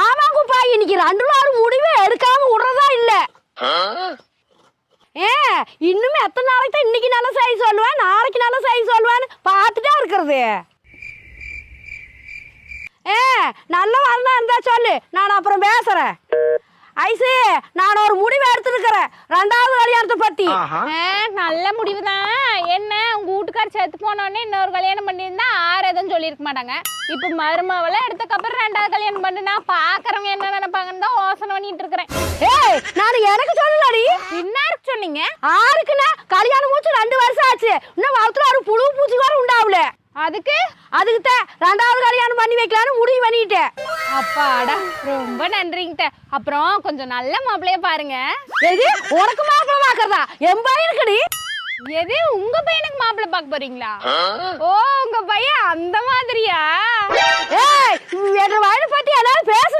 ஆமா குப்பா இன்னைக்கு ரெண்டு நாள் முடிவே எடுக்காம விடுறதா இல்ல. ஏ இன்னும் எத்தனை நாளைக்கு தான் இன்னைக்கு நல்ல செய்தி சொல்லுவேன் நாளைக்கு நல்ல செய்தி சொல்லுவேன்னு பார்த்துட்டா இருக்கிறது. ஏ நல்ல வரலாம் இருந்தா சொல்லு நான் அப்புறம் பேசுறேன். ஐசு நான் ஒரு முடிவு எடுத்துருக்கிறேன். ரெண்டாவது கல்யாணத்தை பத்தி. நல்ல முடிவு தான் என்ன? வீட்டுக்கார் செத்து போனோடனே இன்னொரு கல்யாணம் பண்ணியிருந்தா ஆறு எதுவும் சொல்லியிருக்க மாட்டாங்க. இப்போ மருமவளை எடுத்தக்கப்புறம் ரெண்டாவது கல்யாணம் பண்ணுனா பார்க்கறவங்க என்ன நினைப்பாங்கன்னு தான் யோசனை பண்ணிட்டு இருக்கிறேன். ஏய் நான் எனக்கு சொல்லலடி. இன்னாருக்கு சொன்னீங்க? ஆருக்குண்ணா கல்யாணம் முடிச்சு ரெண்டு வருஷம் ஆச்சு. இன்னும் வளத்துல ஒரு புழு பூச்சி கூட உண்டாவல. அதுக்கு? அதுக்கு தான் ரெண்டாவது கல்யாணம் பண்ணி வைக்கலான்னு முடிவு பண்ணிட்டேன். அப்பாடா ரொம்ப நன்றிங்கிட்ட. அப்புறம் கொஞ்சம் நல்ல மாப்பிள்ளைய பாருங்க. எது? உனக்கு மாப்பிள்ளை பார்க்கறதா என் பையனுக்குடி. எது உங்க பையனுக்கு மாப்பிள்ளை பார்க்க போறீங்களா? ஓ உங்க பையன் அந்த மாதிரியா?